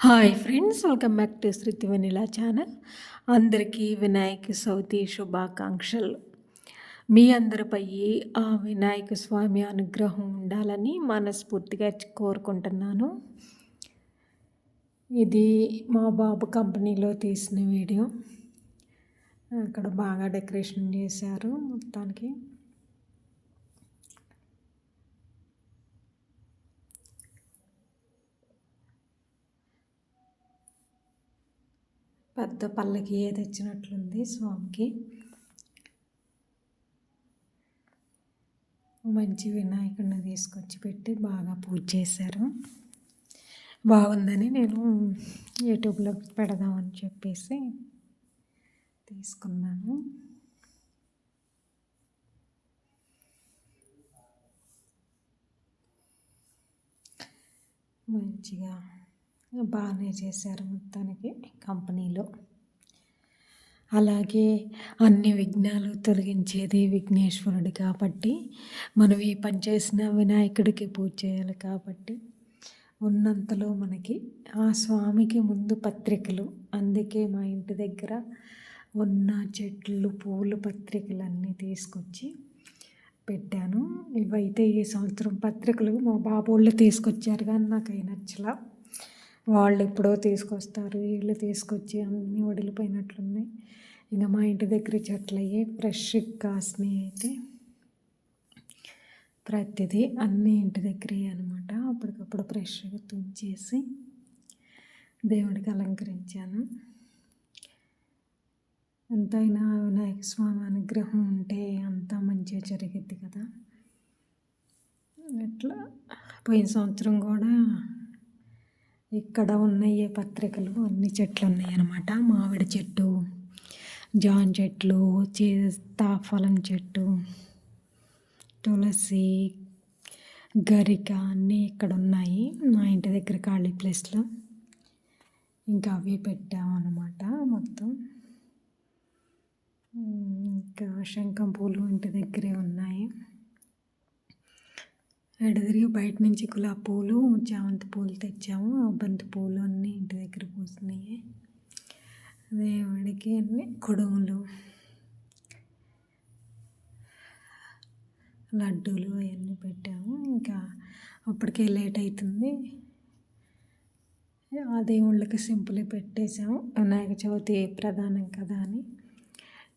Hi friends welcome back to Shruti vanilla channel అందరికీ వినాయక చవితి శుభాకాంక్షలు. మీ అందరిపై ఆ వినాయక స్వామి అనుగ్రహం ఉండాలని మనస్ఫూర్తిగా కోరుకుంటున్నాను. ఇది మా బాబు కంపెనీలో తీసిన వీడియో. అక్కడ బాగా డెకరేషన్ చేశారు మొత్తానికి. పెద్ద పల్లకి తెచ్చినట్లుంది స్వామికి? మంచి వినాయకుడిని తీసుకొచ్చి పెట్టి బాగా పూజ చేశారు. బాగుందని నేను యూట్యూబ్లో పెడదామని చెప్పేసి తీసుకున్నాను. మంచిగా బాగానే చేశారు మొత్తానికి కంపెనీలో. అలాగే అన్ని విఘ్నాలు తొలగించేది విఘ్నేశ్వరుడు కాబట్టి మనం ఏ పని చేసినా వినాయకుడికి పూజ చేయాలి కాబట్టి. ఉన్నంతలో మనకి ఆ స్వామికి ముందు పత్రికలు అందుకే మా ఇంటి దగ్గర ఉన్న చెట్లు పూలు పత్రికలు అన్నీ తీసుకొచ్చి పెట్టాను. ఇవైతే ఈ సంవత్సరం పత్రికలు మా బాబోళ్ళు వాళ్ళు తీసుకొచ్చారు కానీ నాకు అవి నచ్చలా. వాళ్ళు ఎప్పుడో తీసుకొస్తారు వీళ్ళు తీసుకొచ్చి అన్నీ వడిలిపోయినట్లున్నాయి. ఇంకా మా ఇంటి దగ్గర చెట్లు అయ్యి ఫ్రెష్ కాసినాయి అయితే ప్రతిదీ అన్నీ ఇంటి దగ్గరే అనమాట అప్పటికప్పుడు ఫ్రెష్గా తుంచేసి దేవుడికి అలంకరించాను. ఎంతైనా వినాయక స్వామి అనుగ్రహం ఉంటే అంతా మంచిగా జరిగిద్ది కదా. అట్లా పోయిన సంవత్సరం కూడా ఇక్కడ ఉన్నాయి పత్రికలు? అన్ని చెట్లు ఉన్నాయి అన్నమాట మామిడి చెట్టు జాన్ చెట్లు తాఫలం చెట్టు తులసి గరిక అన్నీ ఇక్కడ ఉన్నాయి. మా ఇంటి దగ్గర ఖాళీ ప్లేస్లో. ఇంకా అవి పెట్టామన్నమాట మొత్తం. ఇంకా శంఖం పూలు ఇంటి దగ్గరే ఉన్నాయి. ఎడదిరిగి బయట నుంచి గులాబీ పూలు చామంతి పూలు తెచ్చాము. బంతి పూలు అన్నీ ఇంటి దగ్గర పూసినాయి. దేవుడికి అన్ని కుడుములు లడ్డూలు అవన్నీ పెట్టాము. ఇంకా అప్పటికే లేట్ అవుతుంది ఆ దేవుళ్ళకి సింపుల్ పెట్టేసాము వినాయక చవితి ప్రధానం కదా అని.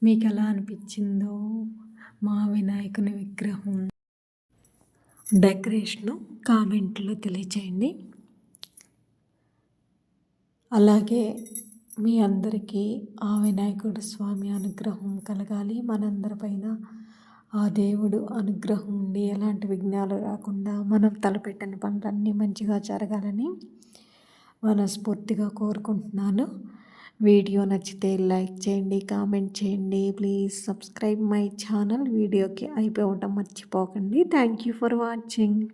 మీకు ఎలా అనిపించిందో మా వినాయకుని విగ్రహం డెకరేషను కామెంట్లో తెలియచేయండి. అలాగే మీ అందరికీ ఆ వినాయకుడు స్వామి అనుగ్రహం కలగాలి. మనందరిపైన ఆ దేవుడు అనుగ్రహం ఉండి ఎలాంటి విఘ్నాలు రాకుండా మనం తలపెట్టిన పనులన్నీ మంచిగా జరగాలని మనస్ఫూర్తిగా కోరుకుంటున్నాను. వీడియో నచ్చితే లైక్ చేయండి కామెంట్ చేయండి. Please subscribe my channel. వీడియోకి అయిపోవటం మర్చిపోకండి. Thank you for watching.